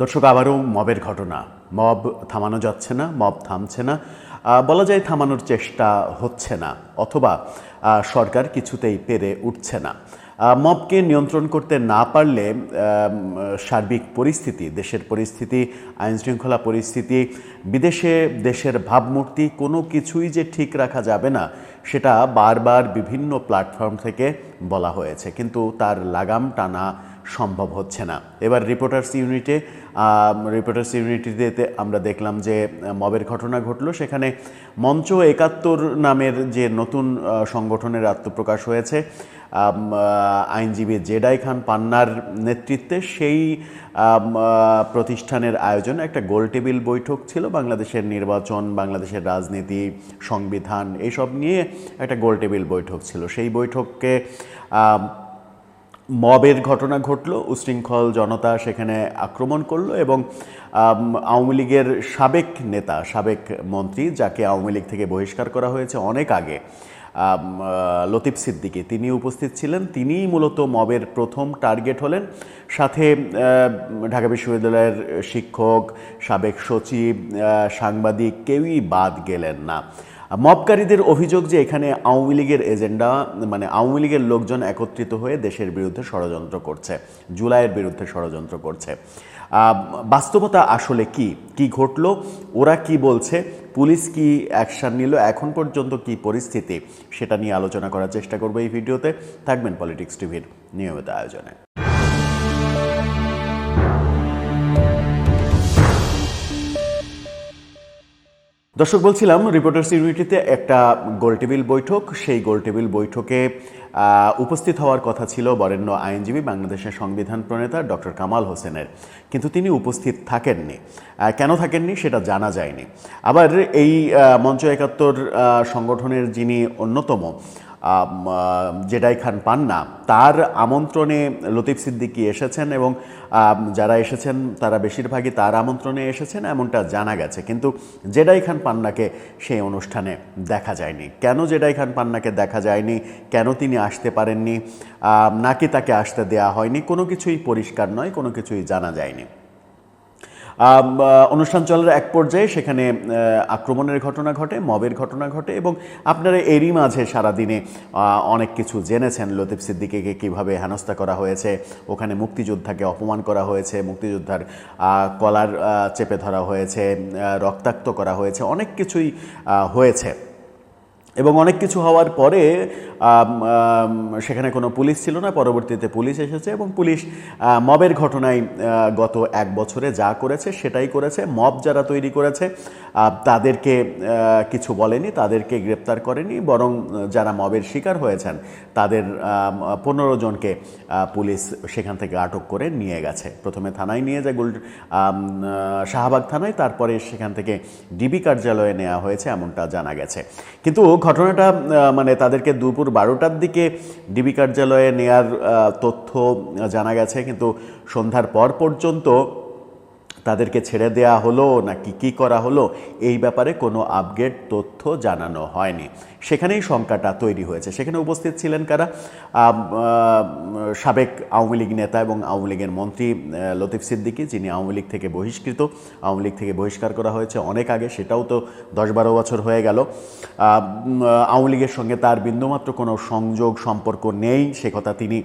দর্শক, আবারও মবের ঘটনা। মব থামানো যাচ্ছে না, মব থামছে না। বলা যায় থামানোর চেষ্টা হচ্ছে না, অথবা সরকার কিছুতেই পেরে উঠছে না। মবকে নিয়ন্ত্রণ করতে না পারলে সার্বিক পরিস্থিতি, দেশের পরিস্থিতি, আইনশৃঙ্খলা পরিস্থিতি, বিদেশে দেশের ভাবমূর্তি, কোনো কিছুই যে ঠিক রাখা যাবে না, সেটা বারবার বিভিন্ন প্ল্যাটফর্ম থেকে বলা হয়েছে। কিন্তু তার লাগাম টানা সম্ভব হচ্ছে না। এবার রিপোর্টার্স ইউনিটে রিপোর্টার্স ইউনিটিতে আমরা দেখলাম যে মবের ঘটনা ঘটলো। সেখানে মঞ্চ একাত্তর নামের যে নতুন সংগঠনের আত্মপ্রকাশ হয়েছে আইনজীবী জেডাই খান পান্নার নেতৃত্বে সেই প্রতিষ্ঠানের আয়োজনে। একটা গোলটেবিল বৈঠক ছিল, বাংলাদেশের নির্বাচন, বাংলাদেশের রাজনীতি, সংবিধান এইসব নিয়ে একটা গোলটেবিল বৈঠক ছিল। সেই বৈঠককে মবের ঘটনা ঘটলো, উশৃঙ্খল জনতা সেখানে আক্রমণ করল এবং আওয়ামী লীগের সাবেক নেতা, সাবেক মন্ত্রী, যাকে আওয়ামী লীগ থেকে বহিষ্কার করা হয়েছে অনেক আগে লতিফ সিদ্দিকী, তিনি উপস্থিত ছিলেন। তিনিই মূলত মবের প্রথম টার্গেট হলেন। সাথে ঢাকা বিশ্ববিদ্যালয়ের শিক্ষক, সাবেক সচিব সাংবাদিক, কেউই বাদ গেলেন না। মবকারীদের অভিযোগ যে এখানে আওয়ামী লীগের এজেন্ডা মানে আওয়ামী লীগের লোকজন একত্রিত হয়ে দেশের বিরুদ্ধে ষড়যন্ত্র করছে, জুলাইয়ের বিরুদ্ধে ষড়যন্ত্র করছে। বাস্তবতা আসলে কি? কি ঘটলো? ওরা কি বলছে? পুলিশ কি অ্যাকশন নিল? এখন পর্যন্ত কি পরিস্থিতি? সেটা নিয়ে আলোচনা করার চেষ্টা করব এই ভিডিওতে। থাকবেন পলিটিক্স টিভির নিয়মিত আয়োজনে। দর্শক, বলছিলাম রিপোর্টার ইউনিটিতে একটা গোলটেবিল বৈঠক। সেই গোলটেবিল বৈঠকে উপস্থিত হওয়ার কথা ছিল বরেণ্য আইনজীবী, বাংলাদেশের সংবিধান প্রণেতা ডক্টর কামাল হোসেনের। কিন্তু তিনি উপস্থিত থাকেননি। কেন থাকেননি সেটা জানা যায়নি। আবার এই মঞ্চ একাত্তর সংগঠনের যিনি অন্যতম জেডাই খান পান্না তার আমন্ত্রণে লতিফ সিদ্দিকী এসেছেন এবং যারা এসেছেন তারা বেশিরভাগই তার আমন্ত্রণে এসেছেন, এমনটা জানা গেছে। কিন্তু জেডাই খান পান্নাকে সেই অনুষ্ঠানে দেখা যায়নি। কেন জেডাই খান পান্নাকে দেখা যায়নি? কেন তিনি আসতে পারেননি? নাকি তাকে আসতে দেয়া হয়নি? কোনো কিছুই পরিষ্কার নয়, কোনো কিছুই জানা যায়নি। অনুষ্ঠান চলার এক পর্যায়ে সেখানে আক্রমণের ঘটনা ঘটে, মবের ঘটনা ঘটে এবং আপনারা এরই মাঝে সারাদিনে অনেক কিছু জেনেছেন। লতিফ সিদ্দিকিকে কীভাবে হেনস্থা করা হয়েছে, ওখানে মুক্তিযোদ্ধাকে অপমান করা হয়েছে, মুক্তিযোদ্ধার কলার চেপে ধরা হয়েছে রক্তাক্ত করা হয়েছে, অনেক কিছুই হয়েছে। এবং অনেক কিছু হওয়ার পরে সেখানে কোনো পুলিশ ছিল না, পরবর্তীতে পুলিশ এসেছে এবং পুলিশ মবের ঘটনায় গত এক বছরে যা করেছে সেটাই করেছে। মব যারা তৈরি করেছে তাদেরকে কিছু বলেনি, তাদেরকে গ্রেপ্তার করেনি, বরং যারা মবের শিকার হয়েছেন, তাদের পনেরো জনকে পুলিশ সেখান থেকে আটক করে নিয়ে গেছে। প্রথমে থানায় নিয়ে যায় গোল্ড শাহবাগ থানায়, তারপরে সেখান থেকে ডিবি কার্যালয়ে নেওয়া হয়েছে, এমনটা জানা গেছে। কিন্তু ঘটনাটা মানে তাদেরকে দুপুর বারোটার দিকে ডিবি কার্যালয়ে নেয়ার তথ্য জানা গেছে। কিন্তু সন্ধ্যার পর পর্যন্ত তাদেরকে ছেড়ে দেয়া হলো নাকি কি কি করা হলো, এই ব্যাপারে কোনো আপডেট তথ্য জানানো হয়নি। সেখানেই শঙ্কাটা তৈরি হয়েছে। সেখানে উপস্থিত ছিলেন কারা? সাবেক আওয়ামী লীগ নেতা এবং আওয়ামী লীগের মন্ত্রী লতিফ সিদ্দিকী, যিনি আওয়ামী লীগ থেকে বহিষ্কৃত। আওয়ামী লীগ থেকে বহিষ্কার করা হয়েছে অনেক আগে, সেটাও তো দশ বারো বছর হয়ে গেল। আওয়ামী লীগের সঙ্গে তার বিন্দুমাত্র কোনো সংযোগ, সম্পর্ক নেই, সে কথা তিনি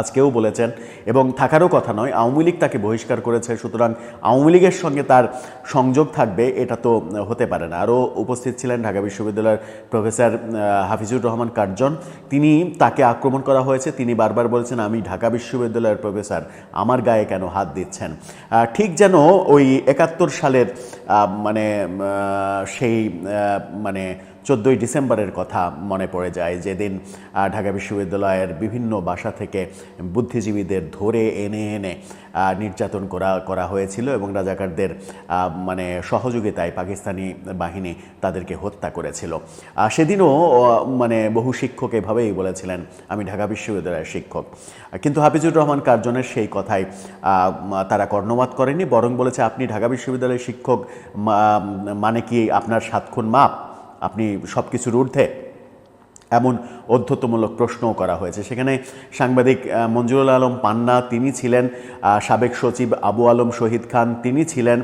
আজকেও বলেছেন, এবং থাকারও কথা নয়, আওয়ামী লীগ তাকে বহিষ্কার করেছে, সুতরাং আওয়ামী লীগের সঙ্গে তার সংযোগ থাকবে, এটা তো হতে পারে না। আরও উপস্থিত ছিলেন ঢাকা বিশ্ববিদ্যালয়ের প্রফেসর হাফিজুর রহমান কার্জন। তিনি তাকে আক্রমণ করা হয়েছে, তিনি বারবার বলছেন, আমি ঢাকা বিশ্ববিদ্যালয়ের প্রফেসর, আমার গায়ে কেন হাত দিচ্ছেন? ঠিক যেন ওই একাত্তর সালের মানে সেই মানে চোদ্দোই ডিসেম্বরের কথা মনে পড়ে যায়। যেদিন ঢাকা বিশ্ববিদ্যালয়ের বিভিন্ন বাসা থেকে বুদ্ধিজীবীদের ধরে এনে এনে নির্যাতন করা করা হয়েছিল এবং রাজাকারদের মানে সহযোগিতায় পাকিস্তানি বাহিনী তাদেরকে হত্যা করেছিল। সেদিনও মানে বহু শিক্ষক এভাবেই বলেছিলেন, আমি ঢাকা বিশ্ববিদ্যালয়ের শিক্ষক। কিন্তু হাফিজুর রহমান কার্জনের সেই কথায় তারা কর্ণপাত করেনি বরং বলেছে, আপনি ঢাকা বিশ্ববিদ্যালয়ের শিক্ষক মানে কি আপনার সাতক্ষণ মাপ? আপনি সব কিছুর ঊর্ধ্বে। এমন অধ্যত্বমূলক প্রশ্নও করা হয়েছে। সেখানে সাংবাদিক মঞ্জুরুল আলম পান্না তিনি ছিলেন সাবেক সচিব আবু আলম শহীদ খান তিনি ছিলেন।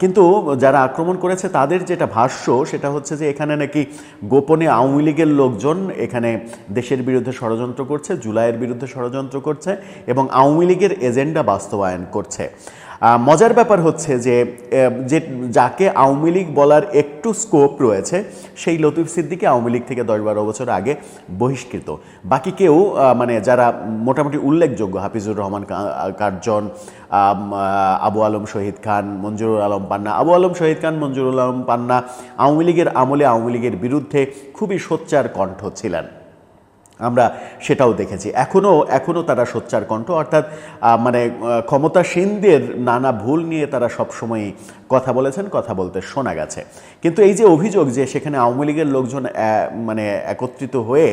কিন্তু যারা আক্রমণ করেছে তাদের যেটা ভাষ্য সেটা হচ্ছে যে এখানে নাকি গোপনে আওয়ামী লীগের লোকজন এখানে দেশের বিরুদ্ধে ষড়যন্ত্র করছে, জুলাইয়ের বিরুদ্ধে ষড়যন্ত্র করছে এবং আওয়ামী লীগের এজেন্ডা বাস্তবায়ন করছে। মজার ব্যাপার হচ্ছে যে যে যাকে আওয়ামী লীগ বলার একটু স্কোপ রয়েছে, সেই লতিফ সিদ্দিকি আওয়ামী লীগ থেকে দশ বারো বছর আগে বহিষ্কৃত। বাকি কেউ মানে যারা মোটামুটি উল্লেখযোগ্য, হাফিজুর রহমান কার্জন আবু আলম শহীদ খান, মঞ্জুরুল আলম পান্না। আবু আলম শহীদ খান, মঞ্জুরুল আলম পান্না আওয়ামী লীগের আমলে আওয়ামী লীগের বিরুদ্ধে খুবই সোচ্চার কণ্ঠ ছিলেন। আমরা সেটাও দেখেছি। এখনও এখনও তারা সোচ্চার কণ্ঠ, অর্থাৎ মানে ক্ষমতাসীনদের নানা ভুল নিয়ে তারা সবসময়ই কথা বলেছেন, কথা বলতে শোনা গেছে। কিন্তু এই যে অভিযোগ যে সেখানে আওয়ামী লীগের লোকজন মানে একত্রিত হয়ে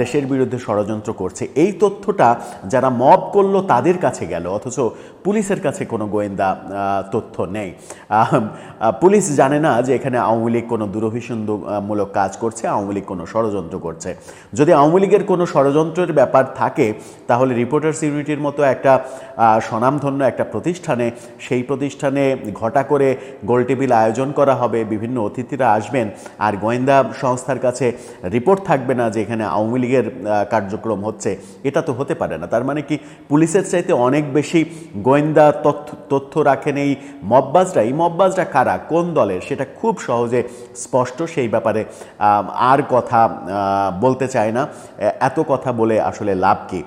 দেশের বিরুদ্ধে ষড়যন্ত্র করছে, এই তথ্যটা যারা মব করল তাদের কাছে গেল, অথচ পুলিশের কাছে কোনো গোয়েন্দা তথ্য নেই। পুলিশ জানে না যে এখানে আওয়ামী লীগ কোনো দুরভিসন্ধমূলক কাজ করছে, আওয়ামী লীগ কোনো ষড়যন্ত্র করছে। যদি আওয়ামী লীগের কোনো ষড়যন্ত্রের ব্যাপার থাকে, তাহলে রিপোর্টার্স ইউনিটির মতো একটা স্বনামধন্য একটা প্রতিষ্ঠানে, সেই প্রতিষ্ঠানে ঘটা করে গোলটেবিল আয়োজন করা হবে, বিভিন্ন অতিথিরা আসবেন, আর গোয়েন্দা সংস্থার কাছে রিপোর্ট থাকবে না যে এখানে আওয়ামী লীগের কার্যক্রম হচ্ছে। এটা তো হতে পারে না। তার মানে কি, পুলিশের চাইতে অনেক বেশি গোয়েন্দা তথ্য তথ্য রাখেন এই মববাজরা। এই মববাজরা কারা? কোন দলের? সেটা খুব সহজে স্পষ্ট সেই ব্যাপারে আর কথা বলতে চায় না। এত কথা বলে আসলে লাভ কী?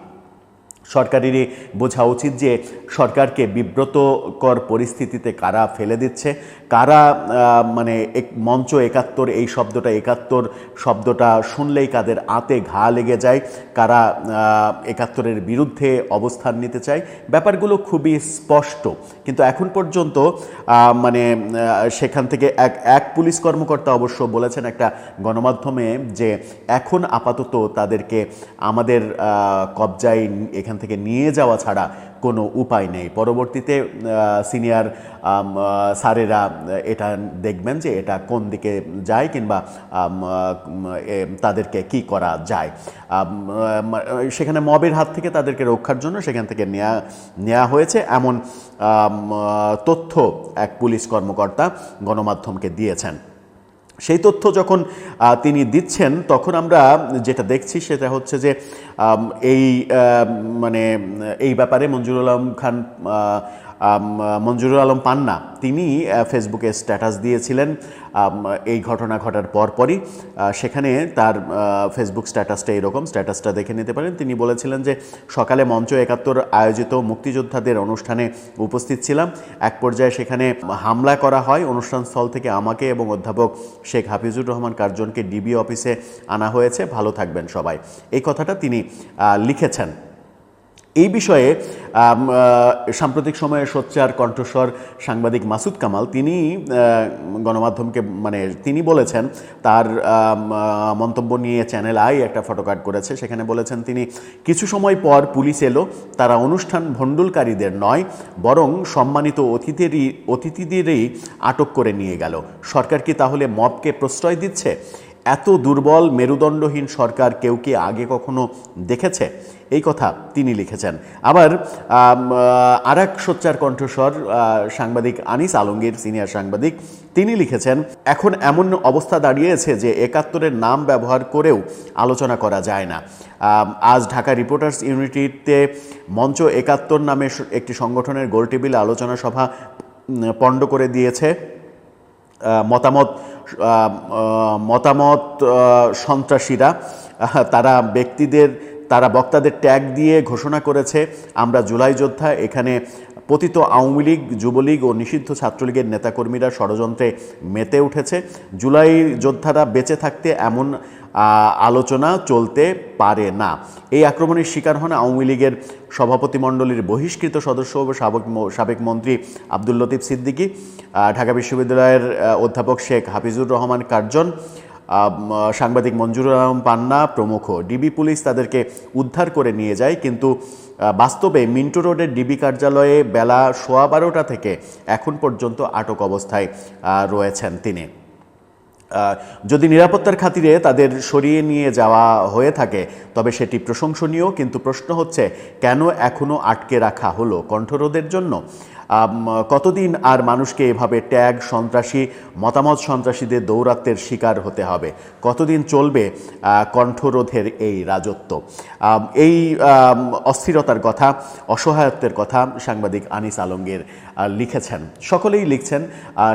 সরকারেরই বোঝা উচিত যে সরকারকে বিব্রতকর পরিস্থিতিতে কারা ফেলে দিচ্ছে কারা মানে এক, মঞ্চ একাত্তর, এই শব্দটা একাত্তর শব্দটা শুনলেই কাদের আতে ঘা লেগে যায়, কারা একাত্তরের বিরুদ্ধে অবস্থান নিতে চায়, ব্যাপারগুলো খুবই স্পষ্ট। কিন্তু এখন পর্যন্ত মানে সেখান থেকে এক এক পুলিশ কর্মকর্তা অবশ্য বলেছেন একটা গণমাধ্যমে যে এখন আপাতত তাদেরকে আমাদের কবজায় এখান থেকে নিয়ে যাওয়া ছাড়া কোনো উপায় নেই। পরবর্তীতে সিনিয়র স্যারেরা এটা দেখবেন যে এটা কোন দিকে যায় কিংবা তাদেরকে কি করা যায়। সেখানে মবের হাত থেকে তাদেরকে রক্ষার জন্য সেখান থেকে নেওয়া নেওয়া হয়েছে। এমন তথ্য এক পুলিশ কর্মকর্তা গণমাধ্যমকে দিয়েছেন। সেই তথ্য যখন তিনি দিচ্ছেন, তখন আমরা যেটা দেখছি সেটা হচ্ছে যে এই মানে এই ব্যাপারে মঞ্জুর আলম খান মঞ্জুরুল আলম পান্না, তিনি ফেসবুকে স্ট্যাটাস দিয়েছিলেন। এই ঘটনা ঘটার পরপরই সেখানে তার ফেসবুক স্ট্যাটাসটা এরকম স্ট্যাটাসটা দেখে নিতে পারেন। তিনি বলেছিলেন যে, সকালে মঞ্চ একাত্তর আয়োজিত মুক্তিযোদ্ধাদের অনুষ্ঠানে উপস্থিত ছিলাম। এক পর্যায়ে সেখানে হামলা করা হয়। অনুষ্ঠানস্থল থেকে আমাকে এবং অধ্যাপক শেখ হাফিজুর রহমান কার্জনকে ডিবি অফিসে আনা হয়েছে। ভালো থাকবেন সবাই। এই কথাটা তিনি লিখেছেন। এই বিষয়ে সাম্প্রতিক সময়ে সোচ্চার কণ্ঠস্বর সাংবাদিক মাসুদ কামাল, তিনি গণমাধ্যমকে মানে তিনি বলেছেন, তার মন্তব্য নিয়ে চ্যানেল আই একটা ফটোকার্ড করেছে। সেখানে বলেছেন তিনি, কিছু সময় পর পুলিশ এলো, তারা অনুষ্ঠান ভণ্ডুলকারীদের নয়, বরং সম্মানিত অতিথিদেরই অতিথিদেরই আটক করে নিয়ে গেল। সরকার কি তাহলে মবকে প্রশ্রয় দিচ্ছে? এত দুর্বল, মেরুদণ্ডহীন সরকার কেউ কি আগে কখনো দেখেছে? এই কথা তিনি লিখেছেন। আবার আর এক সোচ্চার কণ্ঠস্বর সাংবাদিক আনিস আলমগীর, সিনিয়র সাংবাদিক, তিনি লিখেছেন, এখন এমন অবস্থা দাঁড়িয়েছে যে একাত্তরের নাম ব্যবহার করেও আলোচনা করা যায় না। আজ ঢাকা রিপোর্টার্স ইউনিটিতে মঞ্চ একাত্তর নামে একটি সংগঠনের গোলটেবিল আলোচনা সভা পণ্ড করে দিয়েছে। মতামত মতামত সন্ত্রাসীরা তারা ব্যক্তিদের তারা বক্তাদের ট্যাগ দিয়ে ঘোষণা করেছে, আমরা জুলাই যোদ্ধা, এখানে পতিত আওয়ামী লীগ, যুবলীগ ও নিষিদ্ধ ছাত্রলীগের নেতাকর্মীরা ষড়যন্ত্রে মেতে উঠেছে। জুলাই যোদ্ধারা বেঁচে থাকতে এমন আলোচনা চলতে পারে না। এই আক্রমণের শিকার হন আওয়ামী লীগের সভাপতিমণ্ডলীর বহিষ্কৃত সদস্য ও সাবেক সাবেক মন্ত্রী আব্দুল লতিফ সিদ্দিকী ঢাকা বিশ্ববিদ্যালয়ের অধ্যাপক শেখ হাফিজুর রহমান কার্জন সাংবাদিক মঞ্জুরুল আলম পান্না প্রমুখ। ডিবি পুলিশ তাদেরকে উদ্ধার করে নিয়ে যায়, কিন্তু বাস্তবে মিন্টো রোডের ডিবি কার্যালয়ে বেলা সোয়া বারোটা থেকে এখন পর্যন্ত আটক অবস্থায় রয়েছেন তিনি। যদি নিরাপত্তার খাতিরে তাদের সরিয়ে নিয়ে যাওয়া হয়ে থাকে, তবে সেটি প্রশংসনীয়, কিন্তু প্রশ্ন হচ্ছে, কেন এখনও আটকে রাখা হলো কণ্ঠরোধের জন্য? কতদিন আর মানুষকে এভাবে ট্যাগ, সন্ত্রাসী, মতামত সন্ত্রাসীদের দৌরাত্মের শিকার হতে হবে? কতদিন চলবে কণ্ঠরোধের এই রাজত্ব? এই অস্থিরতার কথা, অসহায়ত্বের কথা সাংবাদিক আনিস আলমগীর লিখেছেন। সকলেই লিখছেন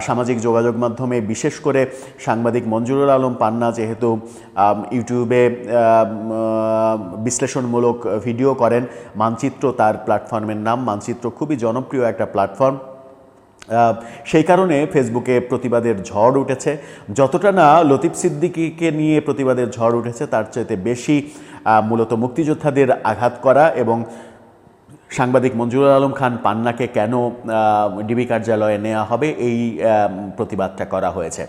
সামাজিক যোগাযোগ মাধ্যমে, বিশেষ করে সাংবাদিক মঞ্জুরুল আলম পান্না যেহেতু ইউটিউবে বিশ্লেষণমূলক ভিডিও করেন। মানচিত্র তার প্ল্যাটফর্মের নাম। মানচিত্র খুবই জনপ্রিয় একটা প্ল্যাটফর্ম। সেই কারণে ফেসবুকে প্রতিবাদের ঝড় উঠেছে। যতটা না লতিফ সিদ্দিকীকে নিয়ে প্রতিবাদের ঝড় উঠেছে, তার চাইতে বেশি মূলত মুক্তিযোদ্ধাদের আঘাত করা এবং সাংবাদিক মঞ্জুরুল আলম খান পান্নাকে কেন ডিবি কার্যালয়ে নেওয়া হবে, এই প্রতিবাদটা করা হয়েছে।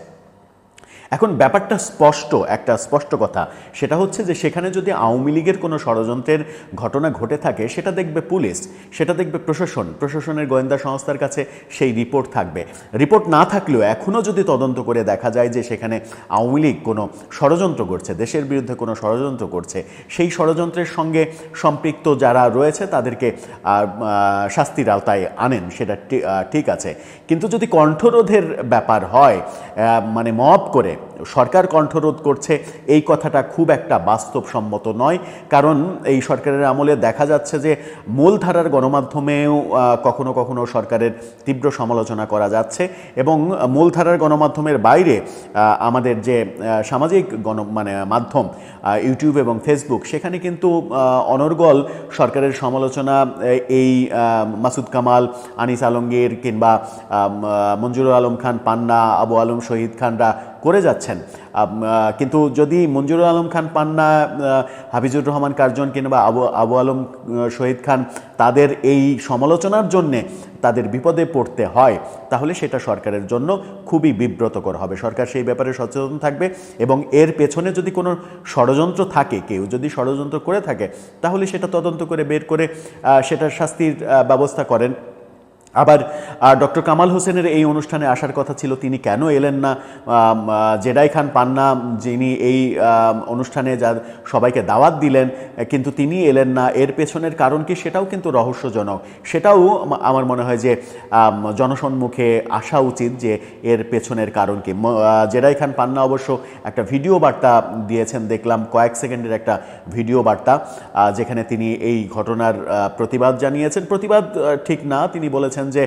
এখন ব্যাপারটা স্পষ্ট, একটা স্পষ্ট কথা। সেটা হচ্ছে যে সেখানে যদি আওয়ামী লীগের কোনো ষড়যন্ত্রের ঘটনা ঘটে থাকে, সেটা দেখবে পুলিশ, সেটা দেখবে প্রশাসন, প্রশাসনের গোয়েন্দা সংস্থার কাছে সেই রিপোর্ট থাকবে। রিপোর্ট না থাকলেও এখনও যদি তদন্ত করে দেখা যায় যে সেখানে আওয়ামী লীগ কোনো ষড়যন্ত্র করছে, দেশের বিরুদ্ধে কোনো ষড়যন্ত্র করছে, সেই ষড়যন্ত্রের সঙ্গে সম্পৃক্ত যারা রয়েছে তাদেরকে শাস্তির আওতায় আনেন, সেটা ঠিক আছে। কিন্তু যদি কণ্ঠরোধের ব্যাপার হয় মানে মব করে সরকার কণ্ঠরোধ করছে, এই কথাটা খুব একটা বাস্তবসম্মত নয়। কারণ এই সরকারের আমলে দেখা যাচ্ছে যে মূলধারার গণমাধ্যমেও কখনো কখনো সরকারের তীব্র সমালোচনা করা যাচ্ছে এবং মূলধারার গণমাধ্যমের বাইরে আমাদের যে সামাজিক গণ মানে মাধ্যম ইউটিউব এবং ফেসবুক, সেখানে কিন্তু অনর্গল সরকারের সমালোচনা এই মাসুদ কামাল, আনিস আলমগীর কিংবা মঞ্জুরুল আলম খান, পান্না, আবু আলম শহীদ খানরা করে যাচ্ছেন। কিন্তু যদি মঞ্জুরুল আলম খান, পান্না হাফিজুর রহমান কার্জন কিংবা আবু আবু আলম শহীদ খান, তাদের এই সমালোচনার জন্যে তাদের বিপদে পড়তে হয়, তাহলে সেটা সরকারের জন্য খুবই বিব্রতকর হবে। সরকার সেই ব্যাপারে সচেতন থাকবে এবং এর পেছনে যদি কোনো ষড়যন্ত্র থাকে, কেউ যদি ষড়যন্ত্র করে থাকে, তাহলে সেটা তদন্ত করে বের করে সেটার শাস্তির ব্যবস্থা করেন। আবার ডক্টর কামাল হোসেনের এই অনুষ্ঠানে আসার কথা ছিল, তিনি কেন এলেন না? জেডাই খান পান্না, যিনি এই অনুষ্ঠানে যা সবাইকে দাওয়াত দিলেন কিন্তু তিনি এলেন না। এর পেছনের কারণ কি সেটাও কিন্তু রহস্যজনক। সেটাও আমার মনে হয় যে জনসম্মুখে আসা উচিত যে, এর পেছনের কারণ কি। জেডাই খান পান্না অবশ্য একটা ভিডিও বার্তা দিয়েছেন, দেখলাম কয়েক সেকেন্ডের একটা ভিডিও বার্তা যেখানে তিনি এই ঘটনার প্রতিবাদ জানিয়েছেন। প্রতিবাদ ঠিক না, তিনি বলেছেন যে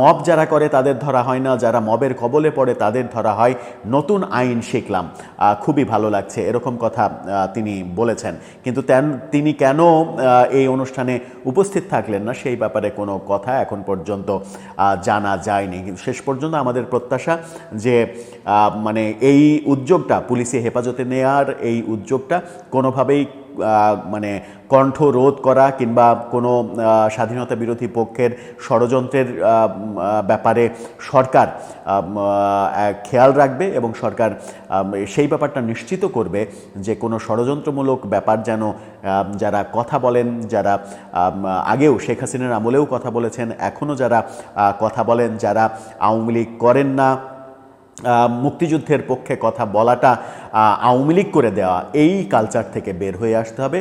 মব যারা করে তাদের ধরা হয় না, যারা মবের কবলে পড়ে তাদের ধরা হয়। নতুন আইন শিখলাম। খুবই ভালো লাগছে, এরকম কথা তিনি বলেছেন। কিন্তু তিনি কেন এই অনুষ্ঠানে উপস্থিত থাকলেন না, সেই ব্যাপারে কোনো কথা এখন পর্যন্ত জানা যায়নি। কিন্তু শেষ পর্যন্ত আমাদের প্রত্যাশা যে মানে এই উদ্যোগটা, পুলিশে হেফাজতে নেয়ার এই উদ্যোগটা কোনোভাবেই মানে কণ্ঠ রোধ করা কিংবা কোনো স্বাধীনতা বিরোধী পক্ষের ষড়যন্ত্রের ব্যাপারে সরকার খেয়াল রাখবে এবং সরকার সেই ব্যাপারটা নিশ্চিত করবে যে কোনো ষড়যন্ত্রমূলক ব্যাপার যেন যারা কথা বলেন, যারা আগেও শেখ হাসিনার আমলেও কথা বলেছেন এখনও যারা কথা বলেন, যারা আওয়ামী লীগ করেন না মুক্তিযুদ্ধের পক্ষে কথা বলাটা আওয়ামী লীগ করে দেওয়া, এই কালচার থেকে বের হয়ে আসতে হবে।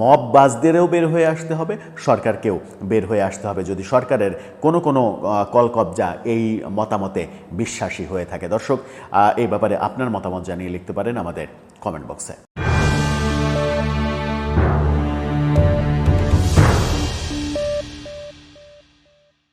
মব বাসদেরও বের হয়ে আসতে হবে, সরকারকেও বের হয়ে আসতে হবে। যদি সরকারের কোনো কোনো কলকবজা এই মতামতে বিশ্বাসী হয়ে থাকে। দর্শক এই ব্যাপারে আপনার মতামত জানিয়ে লিখতে পারেন আমাদের কমেন্ট বক্সে